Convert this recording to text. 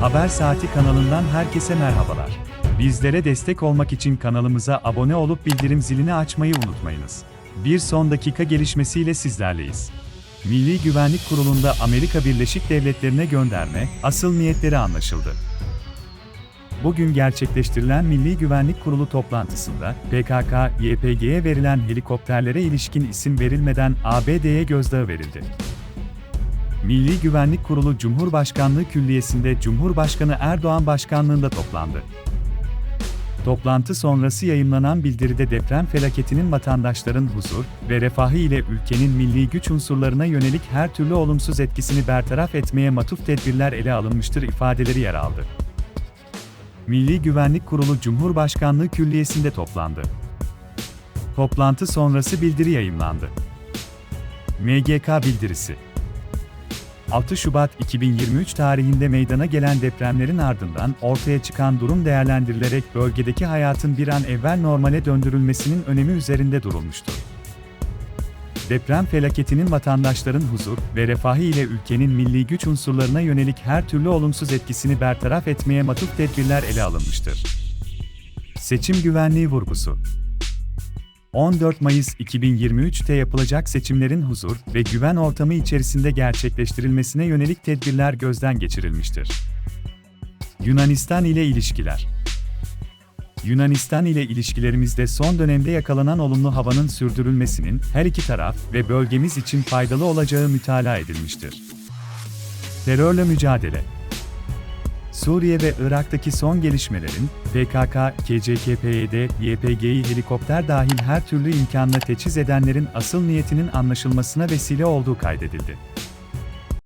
Haber Saati kanalından herkese merhabalar. Bizlere destek olmak için kanalımıza abone olup bildirim zilini açmayı unutmayınız. Bir son dakika gelişmesiyle sizlerleyiz. Milli Güvenlik Kurulu'nda Amerika Birleşik Devletleri'ne gönderme, asıl niyetleri anlaşıldı. Bugün gerçekleştirilen Milli Güvenlik Kurulu toplantısında, PKK, YPG'ye verilen helikopterlere ilişkin isim verilmeden ABD'ye gözdağı verildi. Milli Güvenlik Kurulu Cumhurbaşkanlığı Külliyesi'nde Cumhurbaşkanı Erdoğan başkanlığında toplandı. Toplantı sonrası yayımlanan bildiride deprem felaketinin vatandaşların huzur ve refahı ile ülkenin milli güç unsurlarına yönelik her türlü olumsuz etkisini bertaraf etmeye matuf tedbirler ele alınmıştır ifadeleri yer aldı. Milli Güvenlik Kurulu Cumhurbaşkanlığı Külliyesi'nde toplandı. Toplantı sonrası bildiri yayımlandı. MGK bildirisi 6 Şubat 2023 tarihinde meydana gelen depremlerin ardından ortaya çıkan durum değerlendirilerek bölgedeki hayatın bir an evvel normale döndürülmesinin önemi üzerinde durulmuştur. Deprem felaketinin vatandaşların huzur ve refahı ile ülkenin milli güç unsurlarına yönelik her türlü olumsuz etkisini bertaraf etmeye matuf tedbirler ele alınmıştır. Seçim güvenliği vurgusu 14 Mayıs 2023'te yapılacak seçimlerin huzur ve güven ortamı içerisinde gerçekleştirilmesine yönelik tedbirler gözden geçirilmiştir. Yunanistan ile ilişkiler Yunanistan ile ilişkilerimizde son dönemde yakalanan olumlu havanın sürdürülmesinin her iki taraf ve bölgemiz için faydalı olacağı mütalaa edilmiştir. Terörle mücadele Suriye ve Irak'taki son gelişmelerin, PKK, KCKP'de, YPG'yi helikopter dahil her türlü imkanla teçhiz edenlerin asıl niyetinin anlaşılmasına vesile olduğu kaydedildi.